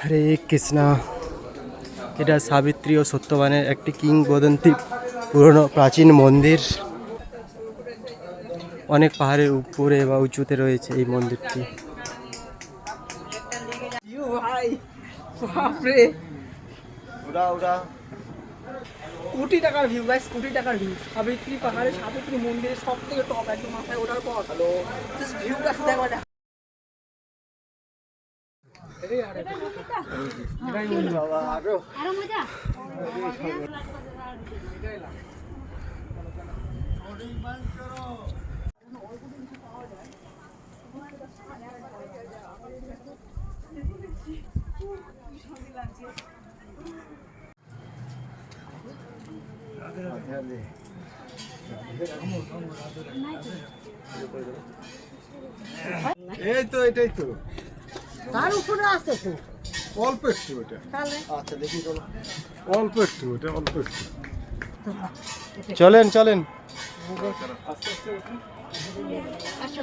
হরে কৃষ্ণা। এটা সাবিত্রী ও সত্যবানের একটি কিংবদন্তি পুরনো প্রাচীন মন্দির। অনেক পাহাড়ের উপরে বা উঁচুতে রয়েছে এই মন্দিরটি। ভাই বাপরে। ওরা ওরা কোটি টাকার ভিউ গাইস কোটি টাকার ভিউ সাবিত্রী পাহাড়ে সাবিত্রী মন্দিরের সব থেকে টপ একদম মাথায় ওঠার পর হ্যালো জাস্ট ভিউ গাছ দেখো না আরও মজা এই তো এটাই তো। তার উপরে আসতে তো। অল্প একটু ওটা আচ্ছা দেখি চলো অল্প একটু ওটা অল্প একটু। চলেন চলেন। আসো।